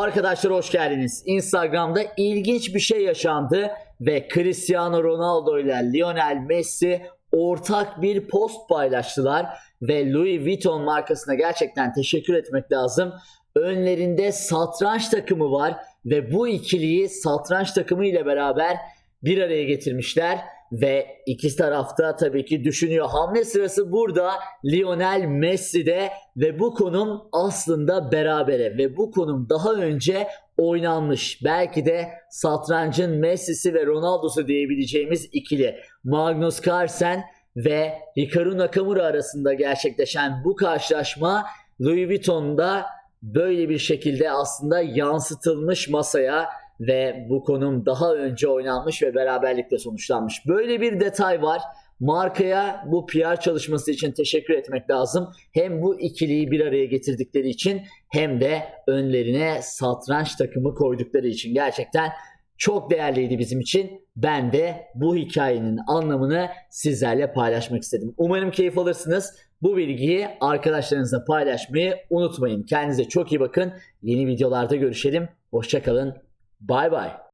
Arkadaşlar hoş geldiniz. Instagram'da ilginç bir şey yaşandı ve Cristiano Ronaldo ile Lionel Messi ortak bir post paylaştılar ve Louis Vuitton markasına gerçekten teşekkür etmek lazım. Önlerinde satranç takımı var ve bu ikiliyi satranç takımı ile beraber bir araya getirmişler ve iki tarafta tabii ki düşünüyor. Hamle sırası burada Lionel Messi'de ve bu konum aslında berabere ve bu konum daha önce oynanmış. Belki de satrancın Messi'si ve Ronaldo'su diyebileceğimiz ikili. Magnus Carlsen ve Hikaru Nakamura arasında gerçekleşen bu karşılaşma Louis Vuitton'da böyle bir şekilde aslında yansıtılmış masaya ve bu konum daha önce oynanmış ve beraberlikle sonuçlanmış. Böyle bir detay var. Markaya bu PR çalışması için teşekkür etmek lazım. Hem bu ikiliyi bir araya getirdikleri için hem de önlerine satranç takımı koydukları için gerçekten çok değerliydi bizim için. Ben de bu hikayenin anlamını sizlerle paylaşmak istedim. Umarım keyif alırsınız. Bu bilgiyi arkadaşlarınızla paylaşmayı unutmayın. Kendinize çok iyi bakın. Yeni videolarda görüşelim. Hoşçakalın. Bye bye.